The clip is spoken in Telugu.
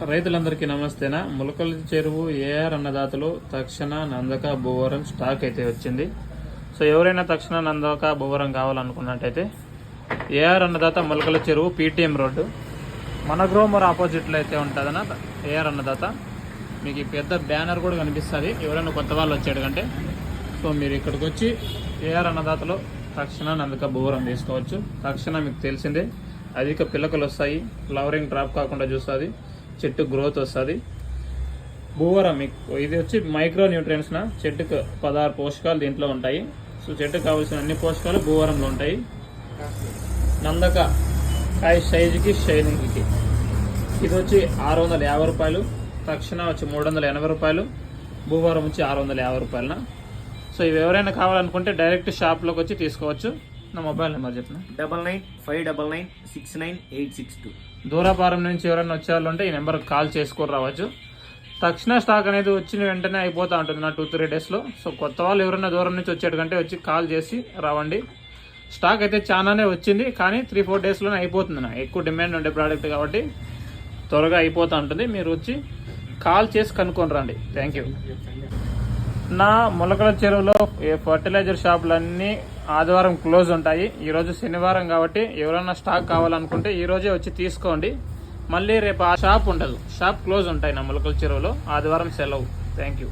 రైతులందరికీ నమస్తేనా? ములకల చెరువు ఏఆర్ అన్నదాతలు తక్షణ నందక భూవరం స్టాక్ అయితే వచ్చింది. సో ఎవరైనా తక్షణ నందక భూవరం కావాలనుకున్నట్టయితే ఏఆర్ అన్నదాత ములకల చెరువు పీటీఎం రోడ్డు. మన గ్రోమర్ ఆపోజిట్లో అయితే ఉంటుందన్న ఏఆర్ అన్నదాత. మీకు పెద్ద బ్యానర్ కూడా కనిపిస్తుంది. ఎవరైనా కొత్త వాళ్ళు వచ్చాడు కంటే. సో మీరు ఇక్కడికి వచ్చి ఏఆర్ అన్నదాతలో తక్షణ నందక భూవరం తీసుకోవచ్చు. తక్షణ మీకు తెలిసిందే. అధిక పిల్లకలు వస్తాయి. ఫ్లవరింగ్ డ్రాప్ కాకుండా చూస్తుంది. చెట్టు గ్రోత్ వస్తుంది. భూవరం మీకు ఇది వచ్చి మైక్రో న్యూట్రియన్స్ నా. చెట్టుకు పదహారు పోషకాలు దీంట్లో ఉంటాయి. సో చెట్టుకు కావాల్సిన అన్ని పోషకాలు భూవరంలో ఉంటాయి. నందక కాయ సైజుకి షైనింగ్కి ఇది వచ్చి ఆరు వందల యాభై రూపాయలు. తక్షణ వచ్చి మూడు వందల ఎనభై రూపాయలు. భూవారం వచ్చి ఆరు వందల యాభై రూపాయలన సో ఇవి ఎవరైనా కావాలనుకుంటే డైరెక్ట్ షాప్లోకి వచ్చి తీసుకోవచ్చు. నా మొబైల్ నెంబర్ చెప్పిన? Double nine five double nine six nine eight six two. దూరాపారం నుంచి ఎవరైనా వచ్చేవాళ్ళు ఉంటే ఈ నెంబర్కి కాల్ చేసుకొని రావచ్చు. తక్షణ స్టాక్ అనేది వచ్చిన వెంటనే అయిపోతూ ఉంటుంది నా టూ త్రీ డేస్లో. సో కొత్త వాళ్ళు ఎవరైనా దూరం నుంచి వచ్చేటకంటే వచ్చి కాల్ చేసి రావండి. స్టాక్ అయితే చాలానే వచ్చింది కానీ త్రీ ఫోర్ డేస్లోనే అయిపోతుంది నా ఎక్కువ డిమాండ్ ఉండే ప్రోడక్ట్ కాబట్టి త్వరగా అయిపోతూ ఉంటుంది. మీరు వచ్చి కాల్ చేసి కనుక్కొని రండి. Thank you. నా మొలకల చెరువులో ఏ ఫర్టిలైజర్ షాపులన్నీ ఆదివారం క్లోజ్ ఉంటాయి. ఈరోజు శనివారం కాబట్టి ఎవరైనా స్టాక్ కావాలనుకుంటే ఈరోజే వచ్చి తీసుకోండి. మళ్ళీ రేపు ఆ షాప్ ఉండదు. షాప్ క్లోజ్ ఉంటాయి నా మొలకల చెరువులో. ఆదివారం సెలవు. Thank you